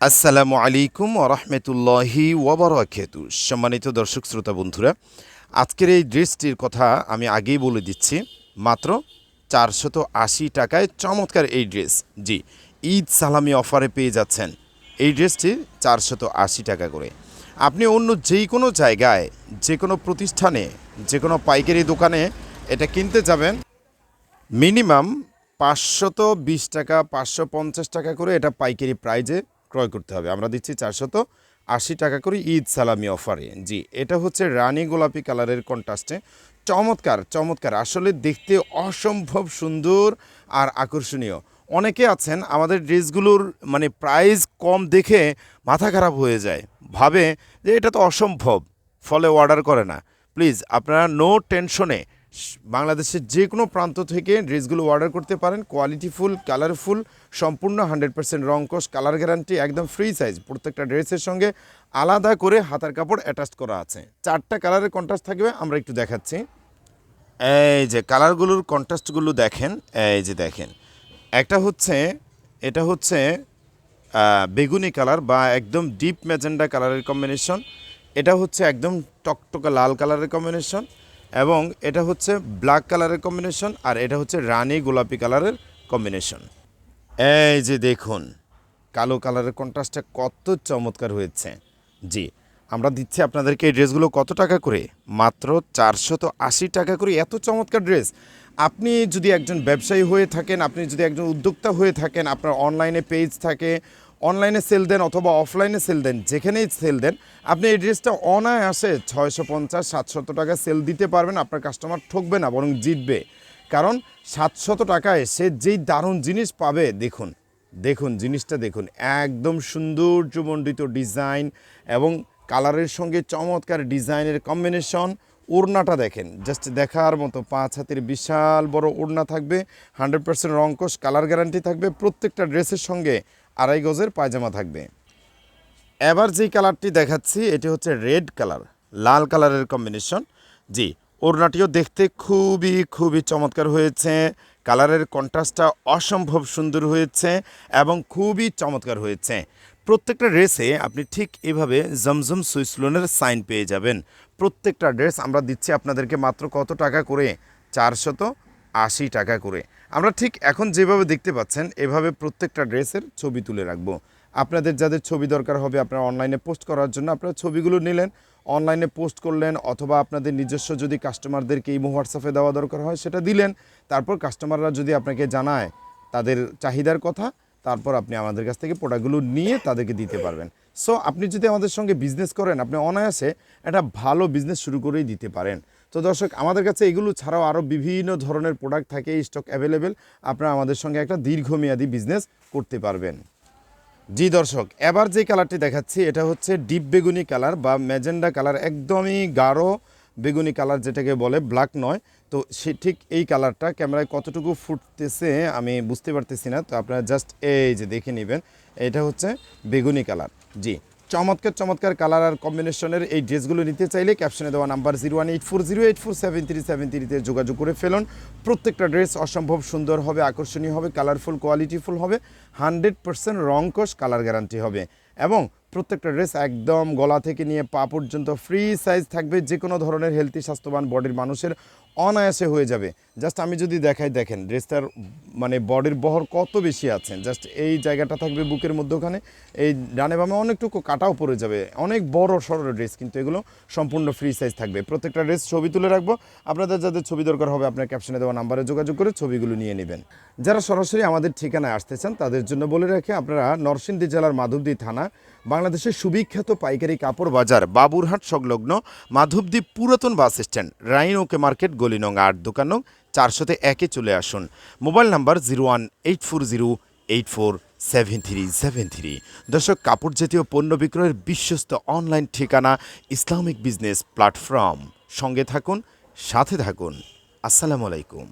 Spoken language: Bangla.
আসসালামু আলাইকুম ওরহমতুল্লাহি ওবরাকাতু সম্মানিত দর্শক, শ্রোতা, বন্ধুরা, আজকের এই ড্রেসটির কথা আমি আগেই বলে দিচ্ছি, মাত্র চারশত আশি টাকায় চমৎকার এই ড্রেস। জি, ঈদ সালামি অফারে পেয়ে যাচ্ছেন এই ড্রেসটি চারশত আশি টাকা করে। আপনি অন্য যেই কোনো জায়গায় যে কোনো প্রতিষ্ঠানে যে কোনো পাইকারি দোকানে এটা কিনতে যাবেন, মিনিমাম পাঁচশত বিশ টাকা, পাঁচশো পঞ্চাশ টাকা করে এটা পাইকারি প্রাইজে ক্রয় করতে হবে। আমরা দিচ্ছি চারশত আশি টাকা করে ঈদ সালামি অফারে। জি, এটা হচ্ছে রানী গোলাপি কালারের কন্ট্রাস্টে। চমৎকার চমৎকার। আসলে দেখতে অসম্ভব সুন্দর আর আকর্ষণীয়। অনেকে আছেন, আমাদের ড্রেসগুলোর মানে প্রাইস কম দেখে মাথা খারাপ হয়ে যায়। ভাবে যে এটা তো অসম্ভব, ফলে অর্ডার করে না। প্লিজ, আপনারা নো টেনশনে বাংলাদেশের যে কোনো প্রান্ত থেকে ড্রেসগুলো অর্ডার করতে পারেন। কোয়ালিটিফুল কালারফুল সম্পূর্ণ হান্ড্রেড পার্সেন্ট রংকশ কালার গ্যারান্টি, একদম ফ্রি সাইজ। প্রত্যেকটা ড্রেসের সঙ্গে আলাদা করে হাতার কাপড় অ্যাটাচ করা আছে। চারটা কালারের কন্ট্রাস্ট থাকবে, আমরা একটু দেখাচ্ছি। এই যে কালারগুলোর কন্ট্রাস্টগুলো দেখেন, এই যে দেখেন। একটা হচ্ছে, এটা হচ্ছে বেগুনি কালার বা একদম ডিপ ম্যাজেন্ডা কালারের কম্বিনেশন। এটা হচ্ছে একদম টকটকা লাল কালারের কম্বিনেশন। এবং এটা হচ্ছে ব্ল্যাক কালারের কম্বিনেশন আর এটা হচ্ছে রানি গোলাপি কালারের কম্বিনেশন এই যে দেখুন, কালো কালারের কন্ট্রাস্টটা কত চমৎকার হয়েছে। জি, আমরা দিচ্ছি আপনাদেরকে এই ড্রেসগুলো কত টাকা করে? মাত্র চারশত আশি টাকা করে। এত চমৎকার ড্রেস আপনি যদি একজন ব্যবসায়ী হয়ে থাকেন, আপনি যদি একজন উদ্যোক্তা হয়ে থাকেন, আপনার অনলাইনে পেজ থাকে অনলাইনে সেল দেন অথবা অফলাইনে সেল দেন, যেখানেই সেল দেন, আপনি এই ড্রেসটা অনায়াসে ছয়শো পঞ্চাশ, সাতশত টাকা সেল দিতে পারবেন, আপনার কাস্টমার ঠকবে না, বরং জিতবে। কারণ সাতশত টাকায় সে যেই দারুণ জিনিস পাবে, দেখুন দেখুন, জিনিসটা দেখুন, একদম সৌন্দর্যমণ্ডিত ডিজাইন এবং কালারের সঙ্গে চমৎকার ডিজাইনের কম্বিনেশন। ওড়নাটা দেখেন, জাস্ট দেখার মতো পাঁচ হাতের বিশাল বড় ওড়না থাকবে, হান্ড্রেড পার্সেন্ট রঙ্কশ কালার গ্যারান্টি থাকবে, প্রত্যেকটা ড্রেসের সঙ্গে আড়াই গজের পায়জামা থাকবে। এবার যেই কালারটি দেখাচ্ছি, এটি হচ্ছে রেড কালার, লাল কালারের কম্বিনেশন। জি, ওড়নাটিও দেখতে খুবই খুবই চমৎকার হয়েছে। কালারের কন্ট্রাস্টটা অসম্ভব সুন্দর হয়েছে এবং খুবই চমৎকার হয়েছে। প্রত্যেকটা ড্রেসে আপনি ঠিক এভাবে জমজম সুইসলোনের সাইন পেয়ে যাবেন। প্রত্যেকটা ড্রেস আমরা দিচ্ছি আপনাদেরকে মাত্র কত টাকা করে? চারশত আশি টাকা করে। আমরা ঠিক এখন যেভাবে দেখতে পাচ্ছেন, এভাবে প্রত্যেকটা ড্রেসের ছবি তুলে রাখব। আপনাদের যাদের ছবি দরকার হবে, আপনারা অনলাইনে পোস্ট করার জন্য আপনারা ছবিগুলো নিলেন অনলাইনে পোস্ট করলেন, অথবা আপনাদের নিজস্ব যদি কাস্টমারদেরকে এই হোয়াটসঅ্যাপে দেওয়া দরকার হয়, সেটা দিলেন। তারপর কাস্টমাররা যদি আপনাকে জানায় তাদের চাহিদার কথা, তারপর আপনি আমাদের কাছ থেকে প্রোডাক্টগুলো নিয়ে তাদেরকে দিতে পারবেন। সো আপনি যদি আমাদের সঙ্গে বিজনেস করেন, আপনি অনায়াসে একটা ভালো বিজনেস শুরু করেই দিতে পারেন। তো দর্শক, আমাদের কাছে এগুলো ছাড়াও আরও বিভিন্ন ধরনের প্রোডাক্ট থাকে স্টক অ্যাভেলেবেল আপনারা আমাদের সঙ্গে একটা দীর্ঘমেয়াদী বিজনেস করতে পারবেন। জি দর্শক, এবার যে কালারটি দেখাচ্ছি, এটা হচ্ছে ডিপ বেগুনি কালার বা ম্যাজেন্ডা কালার একদমই গাঢ় বেগুনি কালার যেটাকে বলে ব্ল্যাক নয়। তো সে ঠিক এই কালারটা ক্যামেরায় কতটুকু ফুটতেছে আমি বুঝতে পারতেছি না। তো আপনারা জাস্ট এই যে দেখে নেবেন, এটা হচ্ছে বেগুনি কালার জি। চমৎকার চমৎকার কালার আর কম্বিনেশনের এই ড্রেসগুলো নিতে চাইলে ক্যাপশনে দেওয়া number zero one eight four zero eight four seven three seven থ্রিতে যোগাযোগ করে ফেলুন। প্রত্যেকটা ড্রেস অসম্ভব সুন্দর হবে, আকর্ষণীয় হবে কালারফুল কোয়ালিটিফুল হবে হান্ড্রেড পার্সেন্ট রংকশ কালার গ্যারান্টি হবে। এবং প্রত্যেকটা ড্রেস একদম গলা থেকে নিয়ে পা পর্যন্ত ফ্রি সাইজ থাকবে যে কোনো ধরনের হেলদি স্বাস্থ্যবান বডির মানুষের অনায়াসে হয়ে যাবে। জাস্ট আমি যদি দেখাই, দেখেন ড্রেসটার মানে বডির বহর কত বেশি আছে। জাস্ট এই জায়গাটা থাকবে বুকের মধ্যখানে। এই ডানে বামে অনেকটুকু কাটাও পড়ে যাবে। অনেক বড় সড়ো ড্রেস কিন্তু এগুলো সম্পূর্ণ ফ্রি সাইজ থাকবে। প্রত্যেকটা ড্রেস ছবি তুলে রাখব। আপনাদের যাদের ছবি দরকার হবে, আপনার ক্যাপশনে দেওয়া নাম্বারে যোগাযোগ করে ছবিগুলো নিয়ে নেবেন। যারা সরাসরি আমাদের ঠিকানায় আসতে চান, তাদের জন্য বলে রাখি, আপনারা নরসিংদী জেলার মাধবদী থানা, বাংলাদেশের সুবিখ্যাত পাইকারি কাপড় বাজার, বাবুরহাট সংলগ্ন মাধবদী পুরাতন বাস স্ট্যান্ড, রাইন ওকে মার্কেট গলিনং আট দোকান নং, চারশোতে একে চলে আসুন। Mobile number zero one eight four zero eight four seven three seven three. দর্শক, কাপড় জাতীয় পণ্য বিক্রয়ের বিশ্বস্ত অনলাইন ঠিকানা ইসলামিক বিজনেস প্ল্যাটফর্ম। সঙ্গে থাকুন, সাথে থাকুন। আসসালামু আলাইকুম।